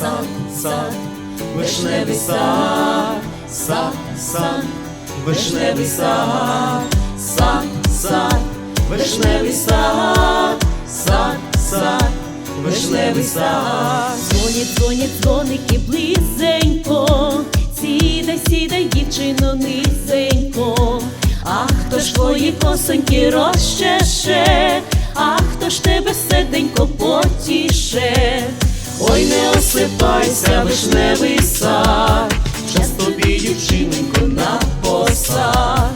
сад, сад, вишневий сад, сад, сад, вишневий сад, сад, сад, вишневий сад, сад, сад, вишневий сад. Дзвонять, дзвонять дзвоники близенько, сідай, сідай, дівчино, низенько. А хто ж твої косоньки розчеше, а хто ж тебе серденько потіше? Ой, не осипайся, вишневий сад, час тобі, дівчиненько, на посад.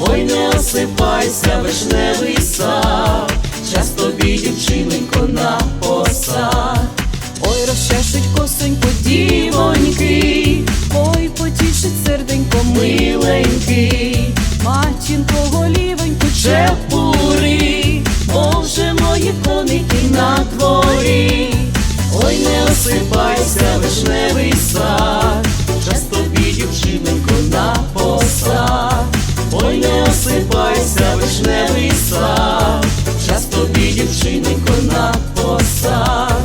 Ой, не осипайся, вишневий сад, час тобі, дівчиненько, на посад. Ой, розчешуть косоньку дівоньки, ой, потішить серденько миленький, матінко голівоньку чепури, осипайся, вишневий сад, час тобі, дівчиненько, на посад.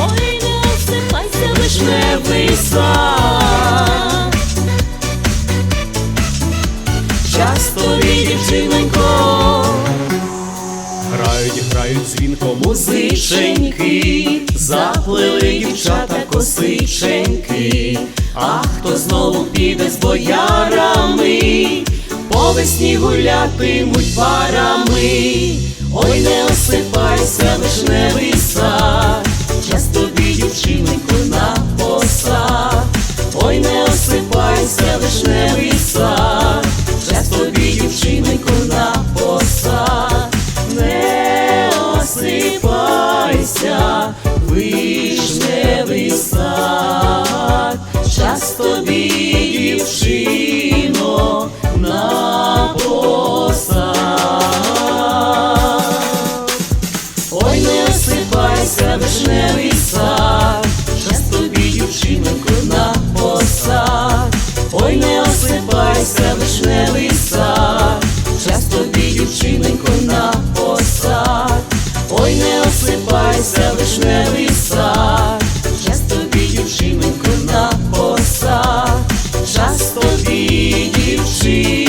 Ой, не осипайся, Вишневий сад, час тобі, дівчиненько. Грають, грають дзвінко музиченьки, заплели дівчата косиченьки, а хто знову піде з боярами, по весні гулятимуть парами, ой, не осипайся, лиш не сад, час тобі, дівчинку, на посад, ой, не осипайся, вишневий сад, час тобі, дівчинку, на посад, не осипайся. чиненько на посад, ой, не осипайся, вишневий сад, час тобі, дівчиненько, на посад, час тобі, дівчиненько.